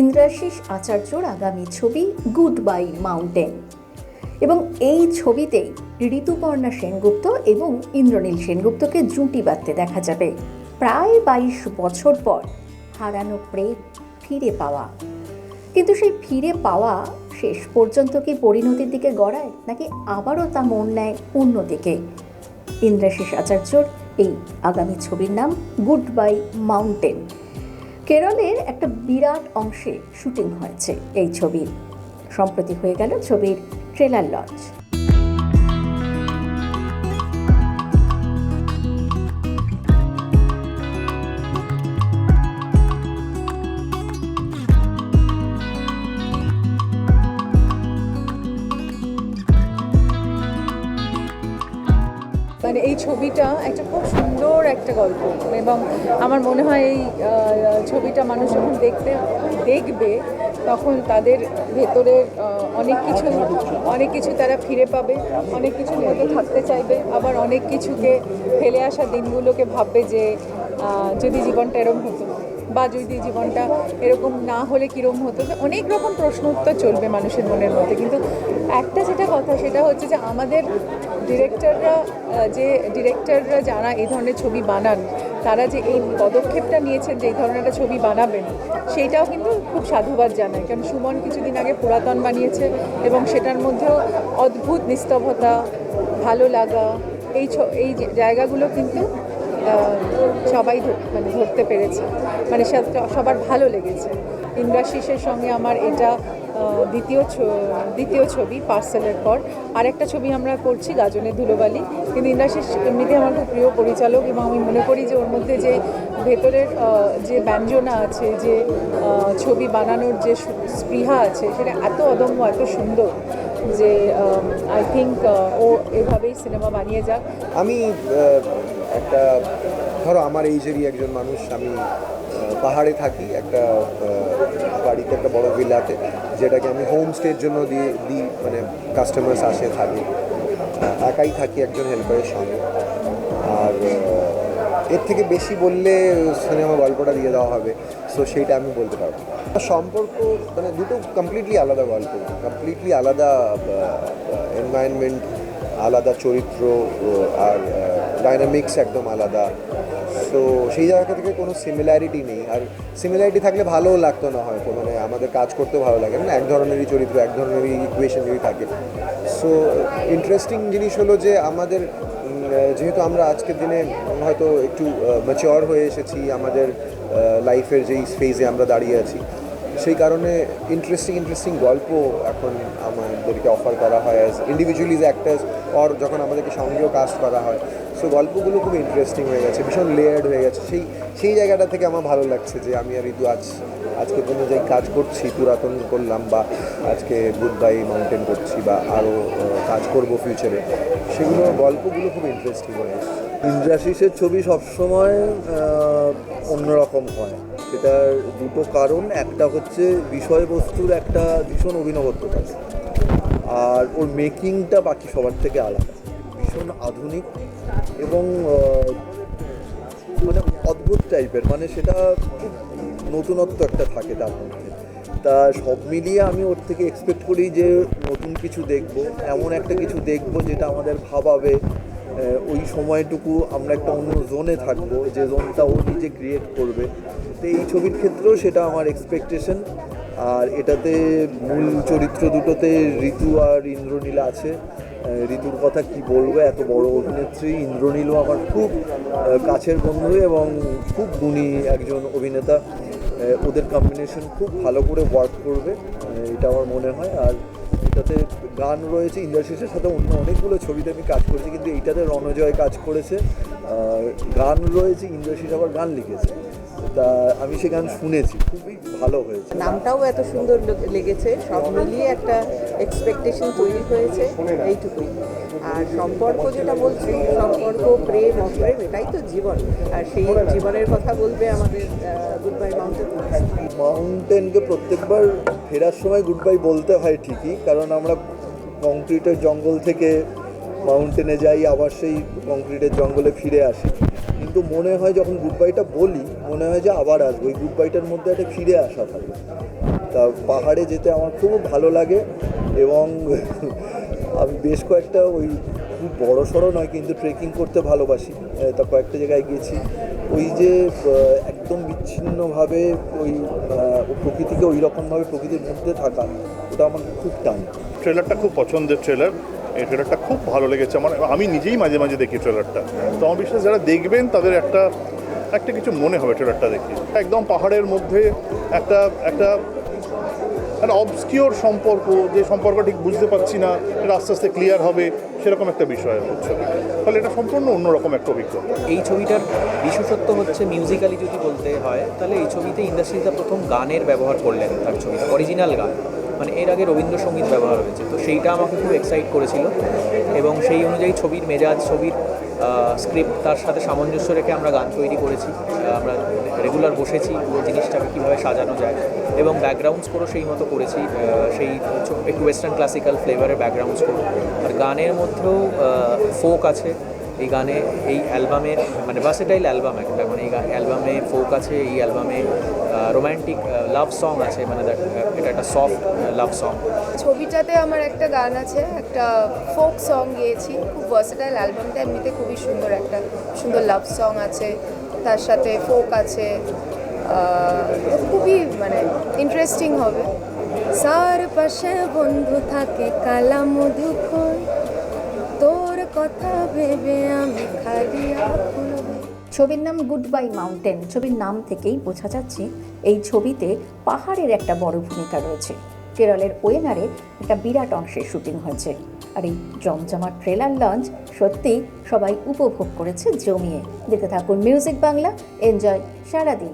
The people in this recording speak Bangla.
ইন্দ্রাশিস আচার্যর আগামী ছবি গুড বাই মাউন্টেন। এবং এই ছবিতেই ঋতুপর্ণা সেনগুপ্ত এবং ইন্দ্রনীল সেনগুপ্তকে জুটি বাঁধতে দেখা যাবে। প্রায় বাইশ বছর পর হারানো প্রেম ফিরে পাওয়া। কিন্তু সেই ফিরে পাওয়া শেষ পর্যন্ত কি পরিণতির দিকে গড়ায়, নাকি আবারও তা মন নেয় অন্যদিকে ইন্দ্রাশিস আচার্যর এই আগামী ছবির নাম গুড বাই মাউন্টেন। কেরলের একটা বিরাট অংশে শুটিং হয়েছে এই ছবির। সম্প্রতি হয়ে গেল ছবির ট্রেলার লঞ্চ। মানে এই ছবিটা একটা খুব সুন্দর একটা গল্প। এবং আমার মনে হয় এই ছবিটা মানুষ যখন দেখতে, দেখবে, তখন তাদের ভেতরের অনেক কিছু অনেক কিছু তারা ফিরে পাবে, অনেক কিছু মধ্যে থাকতে চাইবে। আবার অনেক কিছুকে ফেলে আসা দিনগুলোকে ভাববে যে যদি জীবনটা এরম হতো। বা যদি জীবনটা এরকম না হলে কীরকম হতো অনেক রকম প্রশ্ন উত্তর চলবে মানুষের মনের মধ্যে। কিন্তু একটা যেটা কথা, সেটা হচ্ছে যে আমাদের ডিরেক্টররা যে ডিরেক্টররা যারা এই ধরনের ছবি বানান, তারা যে এই পদক্ষেপটা নিয়েছেন যে এই ধরনের একটা ছবি বানাবেন সেইটাও কিন্তু খুব সাধুবাদ জানায়। কারণ সুমন কিছুদিন আগে পুরাতন বানিয়েছে এবং সেটার মধ্যেও অদ্ভুত নিস্তবতা ভালো লাগা, এই এই জায়গাগুলো কিন্তু সবাই মানে ধরতে পেরেছে। মানে সব- সবার ভালো লেগেছে। ইন্দ্রাশিসের সঙ্গে আমার এটা দ্বিতীয় দ্বিতীয় ছবি, পার্সেলের পর। আর একটা ছবি আমরা করছি গাজনের ধুলোবালি। কিন্তু ইন্দ্রাশিস এমনিতে আমার খুব প্রিয় পরিচালক এবং আমি মনে করি যে ওর মধ্যে যে ভেতরের যে ব্যঞ্জনা আছে, যে ছবি বানানোর যে স্পৃহা আছে, সেটা এত অদম্য, এত সুন্দর যে আই থিঙ্ক ও এভাবেই সিনেমা বানিয়ে যাক। আমি একটা, ধরো আমার এইজেরই একজন মানুষ, আমি পাহাড়ে থাকি, একটা বাড়িতে একটা বড় ভিলাতে, যেটাকে আমি হোম স্টের জন্য দিয়ে, দিই মানে কাস্টমার্স আসে, থাকে। একাই থাকি একজন হেল্পারের সঙ্গে। আর এর থেকে বেশি বললে সিনেমা গল্পটা দিয়ে দেওয়া হবে। সো সেইটা আমি বলতে পারব। সম্পর্ক মানে দুটো কমপ্লিটলি আলাদা গল্প কমপ্লিটলি আলাদা এনভায়রনমেন্ট আলাদা চরিত্র আর ডাইনামিক্স একদম আলাদা। তো সেই জায়গা থেকে কোনো সিমিলারিটি নেই। আর সিমিলারিটি থাকলে ভালোও লাগতো না হয়তো মানে আমাদের কাজ করতেও ভালো লাগে না। এক ধরনেরই চরিত্র, এক ধরনেরই ইকুয়েশন যদি থাকে। সো ইন্টারেস্টিং জিনিস হলো যে আমাদের যেহেতু আমরা আজকের দিনে হয়তো একটু ম্যাচিওর হয়ে এসেছি আমাদের লাইফের যেই ফেজে আমরা দাঁড়িয়ে আছি সেই কারণে ইন্টারেস্টিং ইন্টারেস্টিং গল্প এখন আমাদেরকে অফার করা হয় অ্যাজ ইন্ডিভিজুয়ালি অ্যাক্টার্স অর যখন আমাদেরকে সঙ্গেও কাস্ট করা হয়। সো গল্পগুলো খুব ইন্টারেস্টিং হয়ে গেছে, ভীষণ লেয়ার্ড হয়ে গেছে। সেই সেই জায়গাটা থেকে আমার ভালো লাগছে যে আমি আর ঋতু আজ, আজকে কোনো অনুযায়ী কাজ করছি, পুরাতন করলাম বা আজকে গুড বাই মাউন্টেন করছি বা আরও কাজ করব ফিউচারে সেগুলো, গল্পগুলো খুব ইন্টারেস্টিং হয়ে গেছে। ইন্দ্রাশিসের ছবি সবসময় অন্যরকম হয়। সেটার দুটো কারণ, একটা হচ্ছে বিষয়বস্তুর একটা ভীষণ অভিনবত্ব থাকে আর ওর মেকিংটা বাকি সবার থেকে আলাদা। ভীষণ আধুনিক এবং মানে অদ্ভুত টাইপের মানে সেটা খুব নতুনত্ব একটা থাকে তার মধ্যে। তা সব মিলিয়ে আমি ওর থেকে এক্সপেক্ট করি যে নতুন কিছু দেখব, এমন একটা কিছু দেখব যেটা আমাদের ভাবাবে ওই সময়টুকু আমরা একটা অন্য জোনে থাকব, যে জোনটা ও নিজে ক্রিয়েট করবে। তো এই ছবির ক্ষেত্রেও সেটা আমার এক্সপেকটেশন আর এটাতে মূল চরিত্র দুটোতে ঋতু আর ইন্দ্রনীল আছে। ঋতুর কথা কি বলব? এত বড় অভিনেত্রী, ইন্দ্রনীলও আমার খুব কাছের বন্ধু এবং খুব গুণী একজন অভিনেতা। ওদের কম্বিনেশন খুব ভালো করে ওয়ার্ক করবে এটা আমার মনে হয়। আর এটাতে গান রয়েছে ইন্দ্রাশিসের সাথে অন্য অনেকগুলো ছবিতে আমি কাজ করেছি, কিন্তু এইটাতে রণজয় কাজ করেছে। গান রয়েছে ইন্দ্রাশিস আবার গান লিখেছে। তা আমি সে গান শুনেছি, খুবই ভালো হয়েছে। নামটাও এত সুন্দর লেগেছে, সব মিলিয়ে একটা এক্সপেকটেশন তৈরি হয়েছে, এইটুকুই। আর সম্পর্ক যেটা বলছি, সম্পর্ক, প্রেম, অপ্রেম, এটাই তো জীবন। আর সেই জীবনের কথা বলবে আমাদের গুড বাই মাউন্টেন মাউন্টেনকে প্রত্যেকবার ফেরার সময় গুড বাই বলতে হয় ঠিকই, কারণ আমরা কংক্রিটের জঙ্গল থেকে মাউন্টেনে যাই, আবার সেই কংক্রিটের জঙ্গলে ফিরে আসি। কিন্তু মনে হয় যখন গুড বাইটা বলি, মনে হয় যে আবার আসব। ওই গুড বাইটার মধ্যে একটা ফিরে আসা থাকে। তা পাহাড়ে যেতে আমার খুব ভালো লাগে। এবং আমি বেশ কয়েকটা ওই খুব বড় সড়ো নয়, কিন্তু ট্রেকিং করতে ভালোবাসি। তা কয়েকটা জায়গায় গিয়েছি। ওই যে একদম বিচ্ছিন্নভাবে ওই প্রকৃতিকে ওই রকমভাবে প্রকৃতির মধ্যে থাকা, ওটা আমার খুব টান। ট্রেলারটা খুব পছন্দের ট্রেলার এই ট্রেলারটা খুব ভালো লেগেছে। আমার, আমি নিজেই মাঝে মাঝে দেখি ট্রেলারটা তো আমার বিশ্বাস, যারা দেখবেন, তাদের একটা একটা কিছু মনে হবে ট্রেলারটা দেখে। একদম পাহাড়ের মধ্যে একটা একটা একটা অবস্কিওর সম্পর্ক, যে সম্পর্ক ঠিক বুঝতে পারছি না, এটা আস্তে আস্তে ক্লিয়ার হবে, সেরকম একটা বিষয় হচ্ছে তাহলে এটা সম্পূর্ণ অন্যরকম একটা অভিজ্ঞতা। এই ছবিটার বিশেষত্ব হচ্ছে মিউজিক্যালি যদি বলতে হয়, তাহলে এই ছবিতে ইন্ডাস্ট্রিতে প্রথম গানের ব্যবহার করলেন তার ছবিতে অরিজিনাল গান। মানে এর আগে রবীন্দ্রসঙ্গীত ব্যবহার হয়েছে। তো সেইটা আমাকে খুব এক্সাইট করেছিল এবং সেই অনুযায়ী ছবির মেজাজ, ছবির স্ক্রিপ্ট তার সাথে সামঞ্জস্য রেখে আমরা গান তৈরি করেছি। আমরা রেগুলার বসেছি পুরো জিনিসটাকে কীভাবে সাজানো যায় এবং ব্যাকগ্রাউন্ড স্কোরও সেই মতো করেছি। সেই একটু ওয়েস্টার্ন ক্লাসিক্যাল ফ্লেভারের ব্যাকগ্রাউন্ড স্কোর আর গানের মধ্যেও ফোক আছে। এই গানে, এই অ্যালবামের মানে ভার্সেটাইল অ্যালবাম একটা মানে এই অ্যালবামে ফোক আছে, এই অ্যালবামে রোম্যান্টিক লাভ সং আছে মানে এটা একটা সফট লাভ সং ছবিটাতে আমার একটা গান আছে, একটা ফোক সং গেয়েছি, খুব ভার্সেটাইল অ্যালবামটা, এমনিতে খুবই সুন্দর একটা, সুন্দর লাভ সং আছে, তার সাথে ফোক আছে খুবই মানে ইন্টারেস্টিং হবে। সার পাশে বন্ধু থাকে, কালা মধু কথা ভেবে আমি খালি ছবির নাম গুড বাই মাউন্টেন ছবির নাম থেকেই বোঝা যাচ্ছে এই ছবিতে পাহাড়ের একটা বড় ভূমিকা রয়েছে। কেরলের ওয়েনারে একটা বিরাট অংশের শুটিং হয়েছে। আর এই জমজমাট ট্রেলার লঞ্চ সত্যি সবাই উপভোগ করেছে জমিয়ে। দেখতে থাকুন মিউজিক বাংলা। এনজয় সারাদিন।